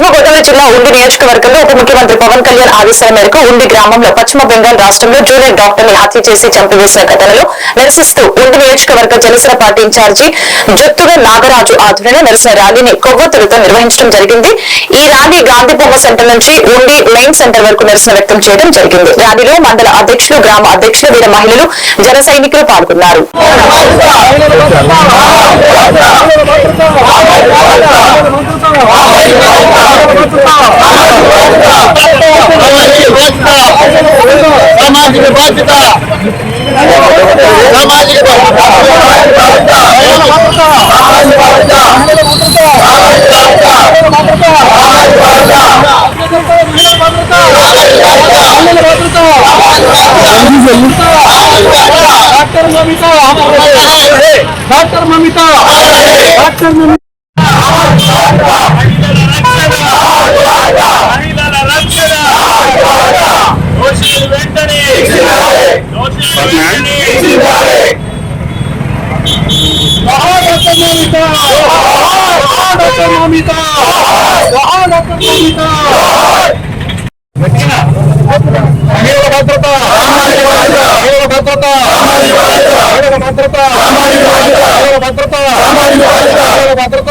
పశ్చిమ గోదావరి జిల్లా ఉండి నియోజకవర్గంలో ఉప ముఖ్యమంత్రి పవన్ కళ్యాణ్ ఆదేశాల మేరకు ఉండి గ్రామంలో పశ్చిమ బెంగాల్ రాష్ట్రంలో జూనియర్ డాక్టర్ని హత్య చేసి చంపివేసిన ఘటనలో నిరసిస్తూ ఉండి నియోజకవర్గ జనసేన పార్టీ ఇన్ఛార్జి జొత్తుగా నాగరాజు ఆధ్వర్యంలో నిరసన ర్యాలీని కొవ్వొత్తులతో నిర్వహించడం జరిగింది. ఈ ర్యాలీ గాంధీ బొమ్మ సెంటర్ నుంచి ఉండి మెయిన్ సెంటర్ వరకు నిరసన వ్యక్తం చేయడం జరిగింది. ర్యాలీలో మండల అధ్యక్షులు గ్రామ అధ్యక్షులు వీర మహిళలు జన సైనికులు పాల్గొన్నారు. సామాజిక బాధ్యత సామాజిక doctor Mamitha doctor Mamitha doctor Mamitha doctor Mamitha doctor Mamitha వచ్చిన భద్రత భద్రత భద్రత భద్రత భద్రత భద్రత